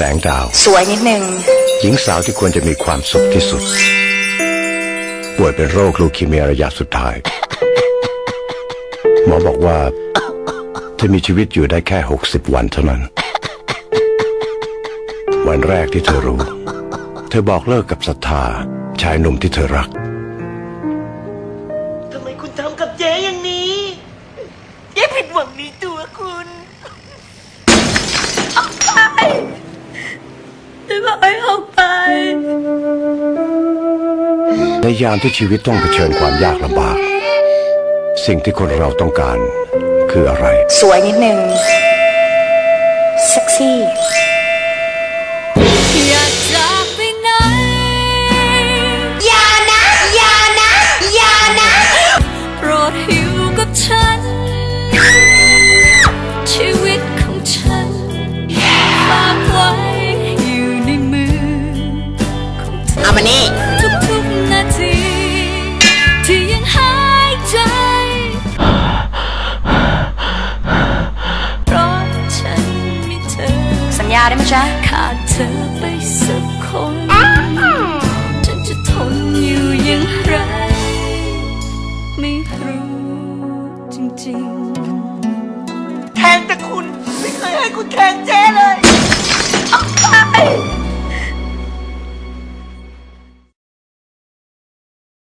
แสงดาว สวยนิดนึง หญิงสาวที่ควรจะมีความสุขที่สุด ป่วยเป็นโรคลูคีเมียระยะสุดท้าย หมอบอกว่าเธอมีชีวิตอยู่ได้แค่ 60 วันเท่านั้น วันแรกที่เธอรู้ เธอบอกเลิกกับศรัทธาชายหนุ่มที่เธอรักทำไมคุณทำกับเจ๊อย่างนี้เจ๊ผิดหวังในตัวคุณ ลอยออกไป ในยามที่ชีวิตต้องเผชิญความยากลำบาก สิ่งที่คนเราต้องการคืออะไร สวยนิดนึงเซ็กซี่ ได้ไหมจ๊ะขาดเธอไปสักคนฉันจะทนอยู่อย่างไร ไม่รู้จริงๆ แทงแต่คุณ ไม่เคยให้คุณแทงเจ๊เลย